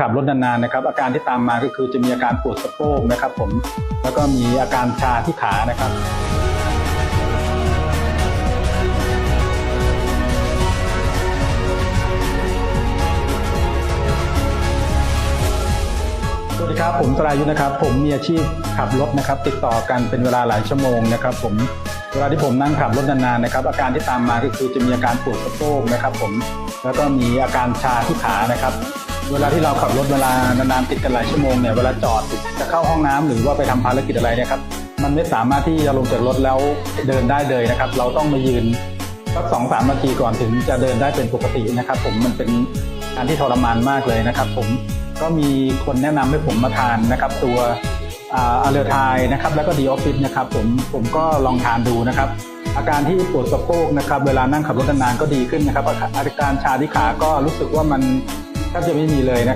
ขับรถนานๆนะครับอาการที่ตามมาก็คือจะมีอาการปวดสะโพกนะครับผมแล้วก็มีอาการชาที่ขานะครับ สวัสดีครับผมสรายุทธนะครับ ผมมีอาชีพขับรถนะครับ ติดต่อกันเป็นเวลาหลายชั่วโมงนะครับ ผม เวลาที่ผมนั่งขับรถนานๆนะครับอาการที่ตามมาก็คือจะมีอาการปวดสะโพกนะครับผมแล้วก็มีอาการชาที่ขานะครับเวลาที่เราขับรถเวลานานๆติดกันหลายชั่วโมงเนี่ยเวลาจอดจะเข้าห้องน้ำหรือว่าไปทำภารกิจอะไรเนะครับ มันไม่สามารถที่จะลงจากรถแล้วเดินได้เลยนะครับ เราต้องมายืนสักสองสามนาทีก่อนถึงจะเดินได้เป็นปกตินะครับ ผมมันเป็นการที่ทรมานมากเลยนะครับ ผมก็มีคนแนะนำให้ผมมาทานนะครับ ตัว อาเลทายนะครับแล้วก็ดีออฟฟิศนะครับผมผมก็ลองทานดูนะครับ อาการที่ปวดสะโพกนะครับเวลานั่งขับรถนานๆก็ดีขึ้นนะครับอาการชาที่ขาก็รู้สึกว่ามันแทบจะไม่มีเลยนะครับ